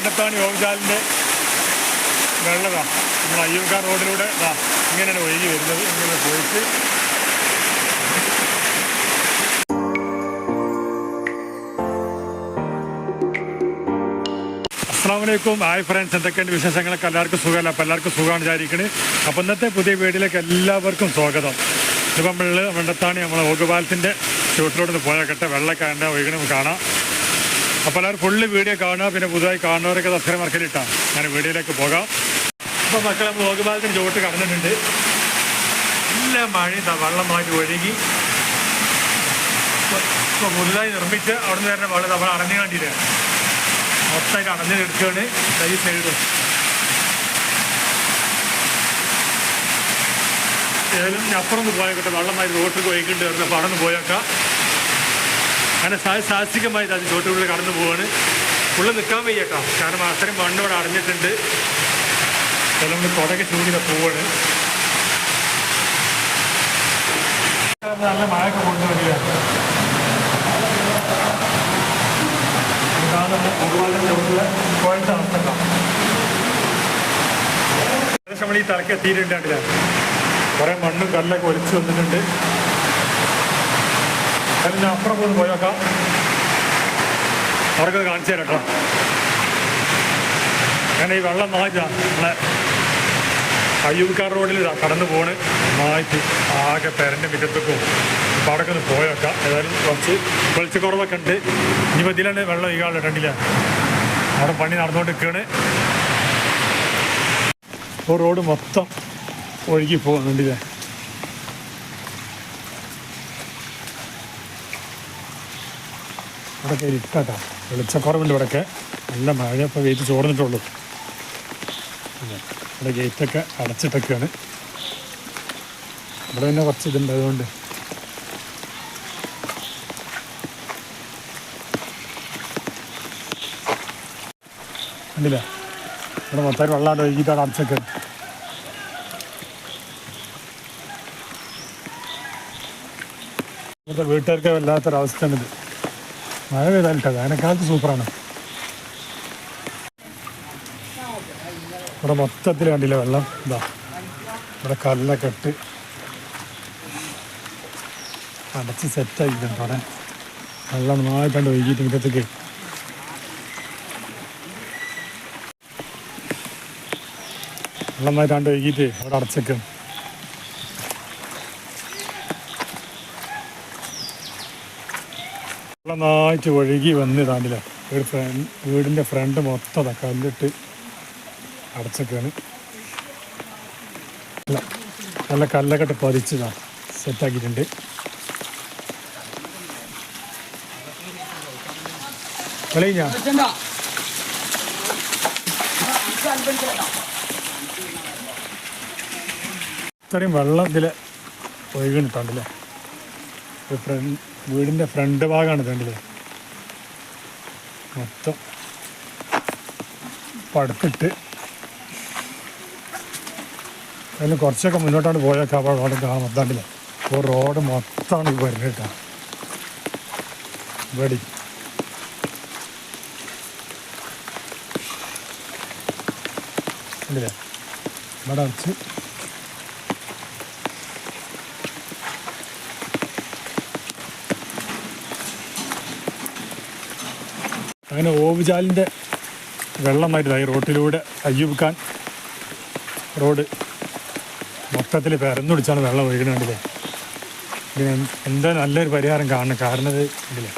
വെണ്ടത്താണി യോഗിച്ചാലിന്റെ വെള്ളതാ. നമ്മൾ അയ്യൂർക്കാർ റോഡിലൂടെ ദാ ഇങ്ങനെയാണ് ഒഴുകി വരുന്നത്. ഇങ്ങനെ പോയിട്ട് അസ്സാമലൈക്കും ഹായ് ഫ്രണ്ട്സ് എന്തൊക്കെയുണ്ട് വിശേഷങ്ങളൊക്കെ? എല്ലാവർക്കും സുഖമല്ല? അപ്പോൾ എല്ലാവർക്കും സുഖമാണ് വിചാരിക്കുന്നത് അപ്പോൾ ഇന്നത്തെ പുതിയ വീഡിയോയിലേക്ക് എല്ലാവർക്കും സ്വാഗതം. ഇപ്പം നമ്മൾ വെണ്ടത്താണി നമ്മളെ ഓഗുപാലത്തിന്റെ ചുവട്ടിലോട്ട് പോയാൽ കെട്ടെ. വെള്ളക്കാരന്റെ ഒഴുകണം കാണാം. അപ്പോൾ എല്ലാവരും ഫുള്ള് വീഡിയോ കാണുക പിന്നെ പുതുതായി കാണുന്നവരൊക്കെ സബ്സ്ക്രൈബ് മറക്കലിട്ടാണ് ഞാൻ വീഡിയോയിലേക്ക് പോകാം. അപ്പോൾ മക്കളെ ഓഗുപാലത്തിന്റെ ചുവട്ട് കടന്നിട്ടുണ്ട്. എല്ലാ മഴയും വെള്ളം വെള്ളമായിട്ട് ഒഴുകി. ഇപ്പോൾ പുതുതായി നിർമ്മിച്ച് അവിടെ നിന്ന് വരുന്ന വെള്ളം നമ്മൾ അടഞ്ഞു കണ്ടിട്ടാണ് മൊത്തമായിട്ട് അടഞ്ഞു നിൽക്കുകയാണ്. ഈ സൈഡും ഏതായാലും അപ്പുറം പോയാക്കട്ടെ വെള്ളമായി റോട്ടിൽ പോയിക്കൊണ്ട് വരുന്ന പടന്ന് പോയേക്കാം. അങ്ങനെ സാഹസികമായി അത് ചോട്ടുകളിൽ കടന്നു പോവാണ്. ഉള്ളിൽ നിൽക്കാൻ വയ്യട്ടോ കാരണം അത്രയും മണ്ണ് ഇവിടെ അടഞ്ഞിട്ടുണ്ട് നമ്മൾ കൊടകെ ചൂടിത പോവാണ്. നല്ല മഴയൊക്കെ കൊണ്ടുവരിക ഇതാണ് ഭഗവാന്റെ ചുവട്ടിലെ കോഴത്തെ അവസ്ഥ ഏകദേശം നമ്മൾ ഈ തലക്ക് എത്തിയിട്ടുണ്ട് കുറേ മണ്ണും കല്ലൊക്കെ ഒലിച്ചു വന്നിട്ടുണ്ട്. അതിന് ഞാൻ അപ്പുറം പോയി പോയേക്കാം അവർക്കത് കാണിച്ചു തരാം കേട്ടോ. അങ്ങനെ ഈ വെള്ളം മാറ്റാ നമ്മളെ അയ്യൂർക്കാർ റോഡിൽ കടന്നു പോണ്. നായ്ക്ക് ആകെ പെരന്റെ മിറ്റത്തേക്കും അപ്പോൾ അവിടെ ഒന്ന് പോയേക്കാം ഏതായാലും കുറച്ച് വെളിച്ചക്കുറവൊക്കെ ഉണ്ട്. ഇനി ഇതിലാണ് വെള്ളം ഈ കാലം ഇടണ്ടില്ല അവിടെ പണി നടന്നുകൊണ്ട് നിൽക്കുകയാണ് ഇപ്പോൾ റോഡ് മൊത്തം ഒഴുകി പോകുന്നുണ്ടില്ലേ ഇവിടെയൊക്കെ ഇരുട്ടാട്ടാ വെളിച്ചക്കുറവുണ്ട് ഇവിടെയൊക്കെ നല്ല മഴ ഇപ്പോൾ വെയിറ്റ് ചോർന്നിട്ടുള്ളൂ. ഇവിടെ ഗേറ്റൊക്കെ അടച്ചിട്ടൊക്കെയാണ്. ഇവിടെ തന്നെ കുറച്ച് ഇതുണ്ട് അതുകൊണ്ട്. കണ്ടില്ല? ഇവിടെ മൊത്തം വെള്ളമാണ് ഒഴുകിയിട്ടാണ് അടച്ചൊക്കെ. ഇവിടുത്തെ വീട്ടുകാർക്ക് വല്ലാത്തൊരവസ്ഥയാണിത്. മഴ പെയ്താലിട്ടോ വേനൽക്കാലത്ത് സൂപ്പറാണ്. ഇവിടെ മൊത്തത്തിൽ കണ്ടില്ല വെള്ളം? ഇതാ ഇവിടെ കല്ലൊക്കെ ഇട്ട് അടച്ച് സെറ്റാക്കിയിട്ടുണ്ട് അവിടെ? വെള്ളം നന്നായിട്ടാണ്ട് ഒഴുകിയിട്ട് മുറ്റത്തേക്ക്. വെള്ളം നന്നായിട്ടാണ്ട് ഒഴുകിയിട്ട് അവിടെ അടച്ചേക്കും നന്നായിട്ട് ഒഴുകി വന്ന് താണ്ടില്ല ഒരു ഫ്രണ്ട് വീടിന്റെ ഫ്രണ്ട് മൊത്തം കല്ലിട്ട് അടച്ചൊക്കെയാണ്. അല്ല നല്ല കല്ലൊക്കെ ഇട്ട് പതിച്ചതാണ് സെറ്റാക്കിയിട്ടുണ്ട് കളിഞ്ഞ ഇത്രയും വെള്ളത്തിൽ ഒഴുകിട്ടുണ്ടല്ലേ ഫ്രണ്ട് വീടിന്റെ ഫ്രണ്ട് ഭാഗമാണ് കണ്ടില്ലേ മൊത്തം പടുത്തിട്ട്. അതിൽ കുറച്ചൊക്കെ മുന്നോട്ടാണ് പോയേക്കാം അപ്പോൾ റോഡ് കാണാൻ മൊത്തണ്ടില്ല അപ്പോൾ റോഡ് മൊത്തമാണ് ഈ വരുന്നത് കേട്ടോ ഇവിടെ. കണ്ടില്ലേ? ഇവിടെ അടച്ച് അങ്ങനെ ഓവുചാലിന്റെ വെള്ളമായിട്ട് ഈ റോട്ടിലൂടെ അയ്യൂബ് റോഡ് മൊത്തത്തിൽ പെരന്നുടിച്ചാണ് വെള്ളം ഒഴുകുന്നത് കണ്ടില്ലേ? ഇതിന് എന്താ നല്ലൊരു പരിഹാരം കാണണം കാരണം ഇത് കണ്ടില്ലേ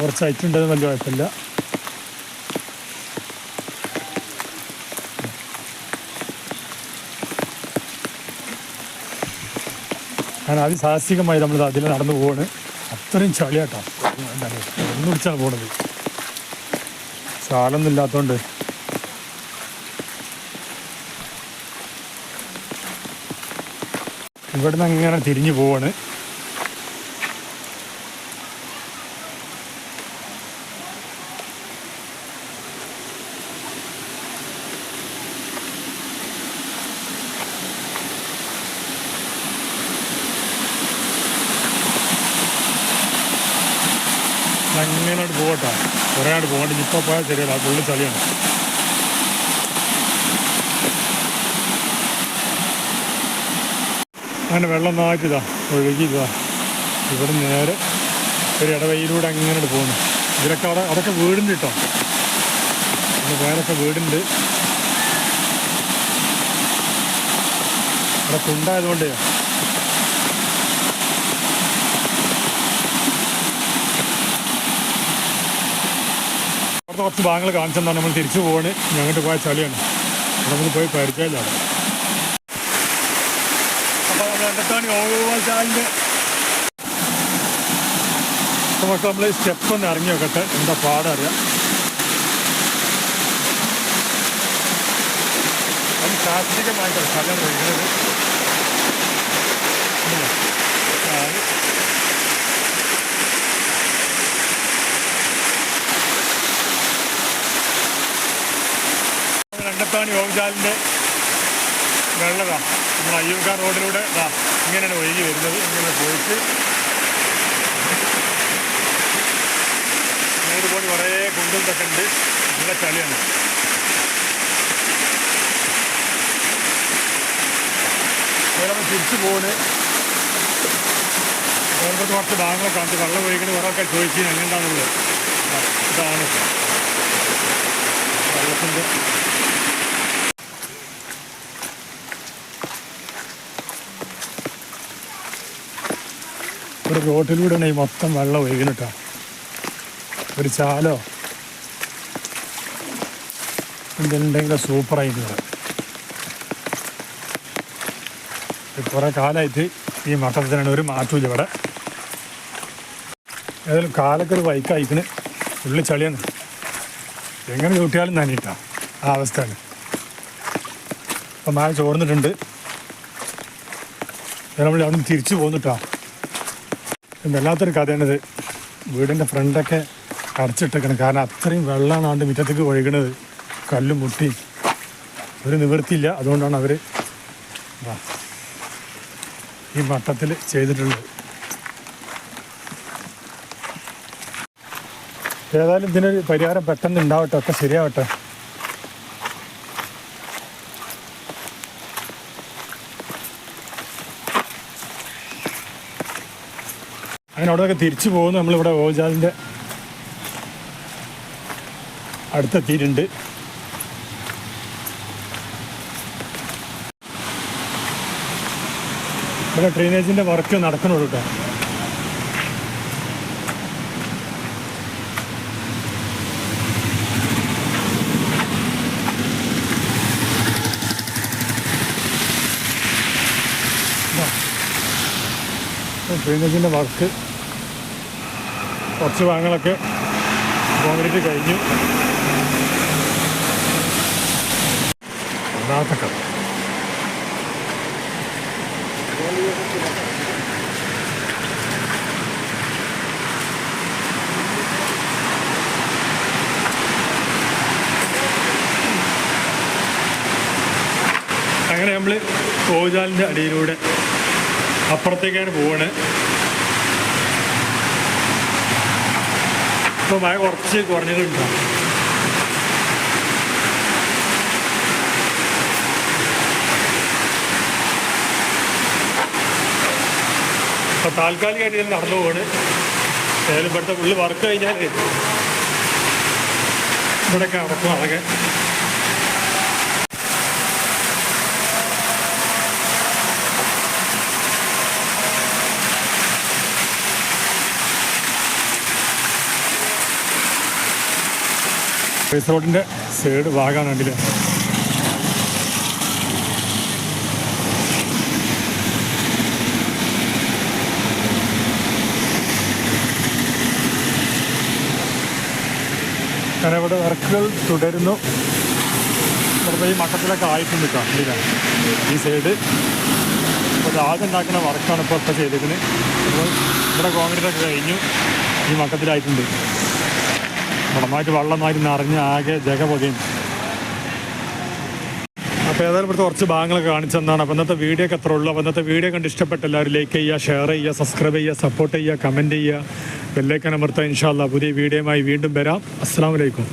കുറച്ച് അയച്ചിട്ടുണ്ടെന്ന് വലിയ കുഴപ്പമില്ല. കാരണം അതിസാഹസികമായി നമ്മൾ അതിൽ നടന്നു പോവാണ്. അത്രയും ചളിയാട്ടോ. ഒന്ന് പിടിച്ചാണ് പോണത്. സാലൊന്നും ഇല്ലാത്തതുകൊണ്ട് ഇവിടുന്ന് അങ്ങനെ തിരിഞ്ഞു പോവാണ്. അങ്ങനോട്ട് പോകട്ടെ. കുറേ ആട് പോകണ്ട. ഇപ്പോൾ പോയാൽ ശരിയല്ല. പുള്ളി ചളിയാണ്. അങ്ങനെ വെള്ളം നാറ്റിതാ ഒഴുകിയതാ ഒഴുകി ഇവിടെ നേരെ ഒരു ഇടവയിലൂടെ അങ്ങനെ പോകുന്നു. ഇതിലൊക്കെ അവിടെ അതൊക്കെ വീടുണ്ട് കേട്ടോ. പിന്നെ വേറൊക്കെ വീടുണ്ട്. അവിടെ കുണ്ടായതുകൊണ്ട് കുറച്ച് ഭാഗങ്ങൾ കാണിച്ചെന്നാണ് നമ്മൾ തിരിച്ചു പോവാണ്. ഞങ്ങോട്ട് പോയ ചളിയാണ്. നമുക്ക് പോയി പരിചയമില്ല അപ്പോൾ നമ്മൾ സ്റ്റെപ്പ് ഒന്ന് ഇറങ്ങി നോക്കട്ടെ. എന്താ പാടറിയാം ശാസ്ത്രീയമായിട്ടാണ് സ്ഥലം ഒഴുകുന്നത് ഇല്ലേ? ആ, അത് രണ്ടത്താണി ഓങ്കാലിന്റെ വെള്ളതാണ് നമ്മൾ അയ്യൂർക്കാർ റോഡിലൂടെ ഇതാ ഇങ്ങനെയാണ് ഒഴുകി വരുന്നത്. ഇങ്ങനെ പോയിട്ട് നേര് പോയി കുറേ കുണ്ടും തൊക്കെ ഉണ്ട്. നല്ല ചളിയാണ്. അതുപോലെ തിരിച്ചു പോണ്. ഓരോരുത്തർ കുറച്ച് ഭാഗങ്ങളൊക്കെ കാണിച്ച് വെള്ളം ഒഴിക്കണ കുറേയൊക്കെ ചോദിച്ചു എങ്ങനെയാണെന്നുള്ളത് ഇതാണ്. വെള്ളത്തിന്റെ ഒരു റോട്ടിലൂടെയാണ് ഈ മൊത്തം വെള്ളം ഒഴുകിനിട്ടാ ഒരു ചാലോ? എന്തെങ്കിലും സൂപ്പറായിട്ട് കുറേ കാലമായിട്ട് ഈ മട്ടത്തിനാണ് ഒരു മാറ്റമില്ല ഇവിടെ. ഏതായാലും കാലൊക്കെ ഒരു ബൈക്കയക്കണ് ഉള്ളി ചളിയാണ്. എങ്ങനെ ചൂട്ടിയാലും നനയിട്ടാ. ആ അവസ്ഥയാണ്. അപ്പം മഴ ചോർന്നിട്ടുണ്ട്. നമ്മൾ അവിടെ നിന്ന് തിരിച്ചു പോന്നിട്ടാ. വല്ലാത്തൊരു കഥയാണിത്. വീടിന്റെ ഫ്രണ്ടൊക്കെ അടച്ചിട്ടേക്കണം. കാരണം അത്രയും വെള്ളമാണ് ആണ്ട് മുറ്റത്തേക്ക് ഒഴുകണത്. കല്ലും മുട്ടി. ഒരു നിവൃത്തിയില്ല. അതുകൊണ്ടാണ് അവർ ഈ മട്ടത്തിൽ ചെയ്തിട്ടുള്ളത്. ഏതായാലും ഇതിനൊരു പരിഹാരം പെട്ടെന്ന് ഉണ്ടാവട്ടെ. ഒക്കെ ശരിയാവട്ടെ. അങ്ങനെ അവിടെയൊക്കെ തിരിച്ചു പോകുന്നു. നമ്മളിവിടെ ഓജാലിന്റെ അടുത്തെത്തിയിട്ടുണ്ട്. ഇവിടെ ഡ്രെയിനേജിന്റെ വർക്ക് നടക്കണുള്ളൂ കേട്ടോ ഡ്രെയിനേജിന്റെ വർക്ക് കുറച്ച് ഭാഗങ്ങളൊക്കെ കോൺക്രീറ്റ് കഴിഞ്ഞു. ഒന്നാമത്തെ അങ്ങനെ നമ്മൾ കോവിജാലിന്റെ അടിയിലൂടെ അപ്പുറത്തേക്കാണ് പോവാണ്. ഇപ്പോൾ മഴ കുറച്ച് കുറഞ്ഞിട്ടുണ്ട്. അപ്പോൾ താൽക്കാലികമായിട്ട് ഞാൻ നടന്നു പോവാണ്. ഏതായാലും ഇവിടുത്തെ ഉള്ളിൽ വർക്ക് കഴിഞ്ഞാൽ ഇവിടെയൊക്കെ നടക്കും അതൊക്കെ റോഡിന്റെ സൈഡ് ഭാഗമാണ് കണ്ടില്ലേ അങ്ങനെ ഇവിടെ വർക്കുകൾ തുടരുന്നു. ഇവിടെ ഈ മട്ടത്തിലൊക്കെ ആയിട്ടുണ്ട് കണ്ടില്ല ഈ സൈഡ് അപ്പോൾ ആദ്യം ഉണ്ടാക്കുന്ന വർക്കാണ് ഇപ്പോൾ ഇപ്പോൾ ചെയ്തിരിക്കുന്നത് അപ്പോൾ ഇവിടെ കോൺക്രീറ്റ് ഒക്കെ കഴിഞ്ഞു. ഈ മട്ടത്തിലായിട്ടുണ്ട്. വളമായിട്ട് വെള്ളമായിട്ട് നിറഞ്ഞ് ആകെ ജഗ പൊതിയും അപ്പോൾ ഏതായാലും ഇവിടുത്തെ കുറച്ച് ഭാഗങ്ങളൊക്കെ കാണിച്ചെന്നാണ് അപ്പോൾ ഇന്നത്തെ വീഡിയോ ഒക്കെ എത്ര ഉള്ളൂ. അപ്പോൾ ഇന്നത്തെ വീഡിയോ കണ്ട് ഇഷ്ടപ്പെട്ട എല്ലാവരും ലൈക്ക് ചെയ്യുക ഷെയർ ചെയ്യുക സബ്സ്ക്രൈബ് ചെയ്യുക സപ്പോർട്ട് ചെയ്യുക കമന്റ് ചെയ്യുക. ബെല്ലൈക്കൻ അമർത്താം ഇൻഷാല്ല പുതിയ വീഡിയോയുമായി വീണ്ടും വരാം. അസ്സാം വലൈക്കും